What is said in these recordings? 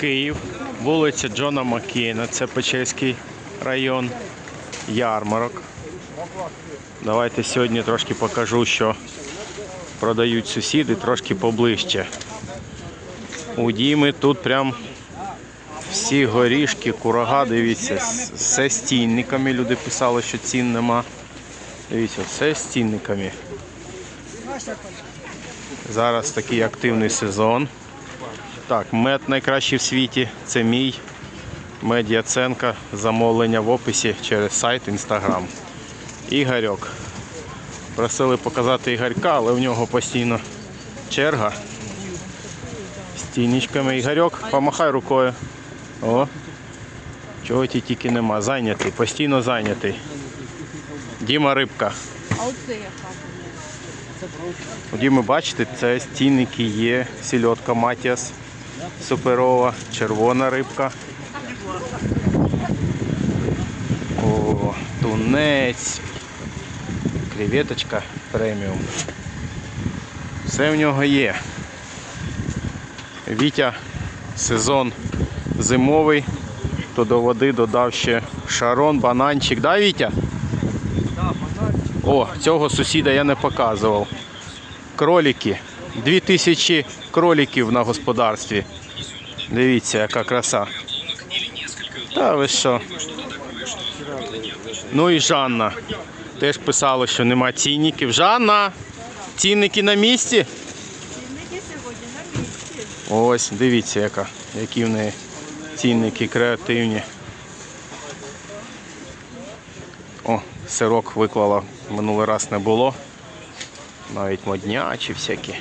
Київ, вулиця Джона Маккейна, це Печерський район, ярмарок. Давайте сьогодні трошки покажу, що продають сусіди трошки поближче. У Діми тут прям всі горішки, курага, дивіться, все з цінниками. Люди писали, що цін нема. Дивіться, все з цінниками. Зараз такий активний сезон. Так, мед найкращий в світі. Це мій. Медіаценка. Замовлення в описі через сайт Інстаграм. Ігорьок. Просили показати Ігорька, але в нього постійно черга. З тінічками. Ігорьок, помахай рукою. О. Чого ті тільки нема. Зайнятий, постійно зайнятий. Діма рибка. А оце яка? У Діми, бачите, це стільники є, сільотка Матіас суперова, червона рибка. О, тунець, креветочка преміум. Все в нього є. Вітя сезон зимовий, то до води додав ще шарон, бананчик. Да, Вітя? О, цього сусіда я не показував. Кролики. Дві тисячі кроликів на господарстві. Дивіться, яка краса. Та ви що? Ну і Жанна. Теж писала, що нема цінників. Жанна! Цінники на місці? Цінники сьогодні на місці. Ось, дивіться, яка, які в неї цінники креативні. О, сирок виклала, минулий раз не було. Навіть моднячі всякі.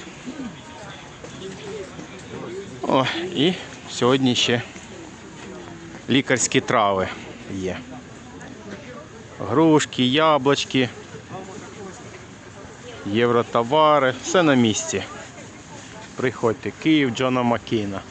О, і сьогодні ще лікарські трави є. Грушки, яблучки, євротовари, все на місці. Приходьте, Київ Джона Маккейна.